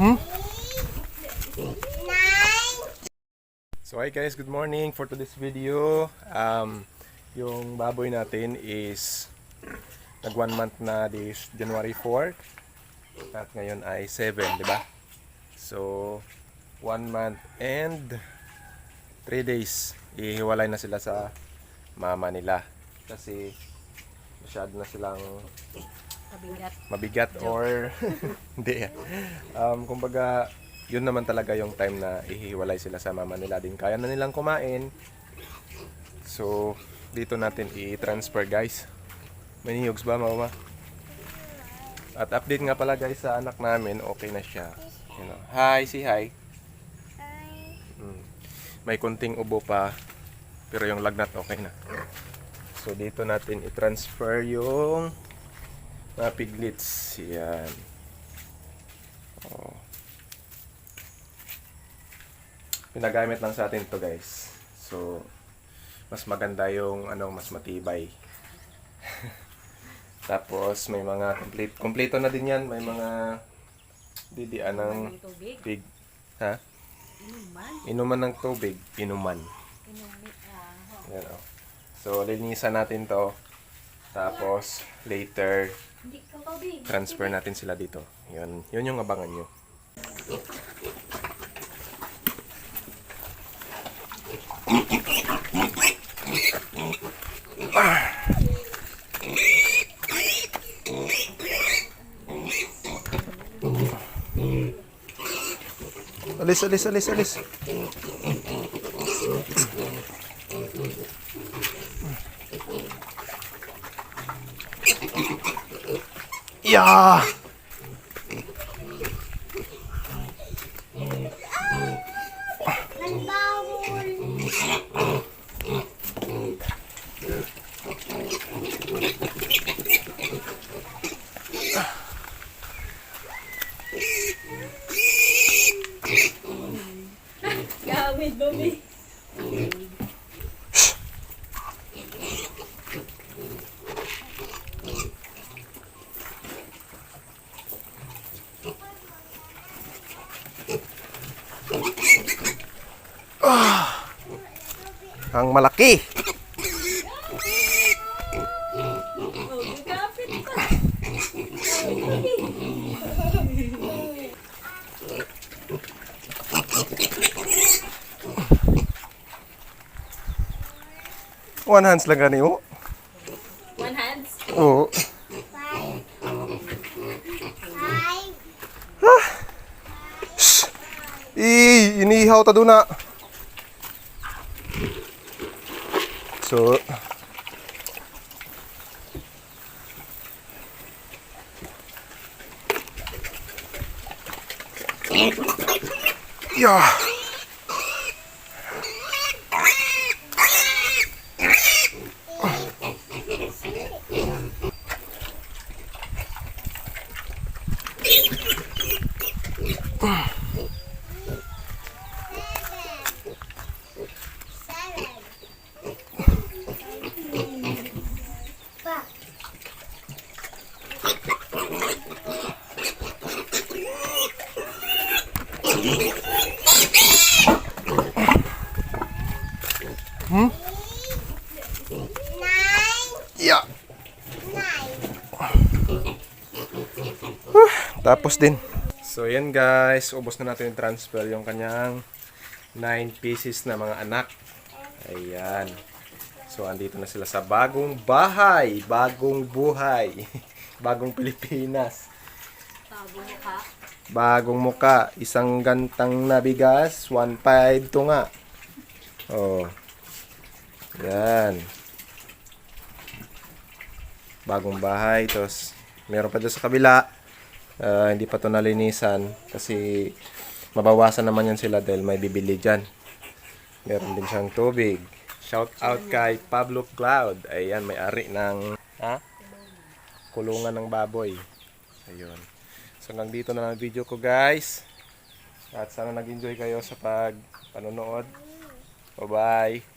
Hmm? So hi guys, good morning for today's video. Um, yung baboy natin is nag one month na this January 4 at ngayon ay 7, di ba? So, one month and 3 days ihiwalay na sila sa mama nila kasi masyado na silang Mabigat. mabigat or hindi. Um, kumbaga yun naman talaga yung time na ihiwalay sila sa mama nila. Din kaya na nilang kumain. So dito natin i-transfer guys. May niyugs ba mama? At update nga pala guys sa anak namin. Okay na siya. You know. hi si hi. Mm. may kunting ubo pa pero yung lagnat okay na. So dito natin i-transfer yung mga piglets. Yan. Oh. Pinagamit lang sa atin to guys. So, mas maganda yung ano, mas matibay. Tapos, may mga complete, kompleto na din yan. May mga didian ng pig. Ha? Inuman. Inuman ng tubig. Inuman. Inumit. Ah, Yan, oh. So, linisan natin to. Tapos, later. Transfer natin sila dito. Yun, yun yung abangan nyo. Alis, alis, alis, alis. Yeah! Gamit, dumi. Ang malaki! Oh. One hands lang gani mo. One hands. Oo. Shh! Ih, inihaw ta na. So, Yeah. Yeah. Tapos din. So yan guys, ubos na natin yung transfer yung kanyang 9 pieces na mga anak. Ayan. So andito na sila sa bagong bahay, bagong buhay, bagong Pilipinas. Mo ka. Bagong muka, isang gantang na bigas, 1.5 to nga. Oh. Yan. Bagong bahay, tos meron pa doon sa kabila. Ah, hindi pa to nalinisan kasi mabawasan naman yan sila dahil may bibili dyan. Meron din siyang tubig. Shout out kay Pablo Cloud. Ayan, may ari ng ha? kulungan ng baboy. Ayun. So, hanggang dito na ang video ko, guys. At sana nag-enjoy kayo sa pag panonood. Bye-bye.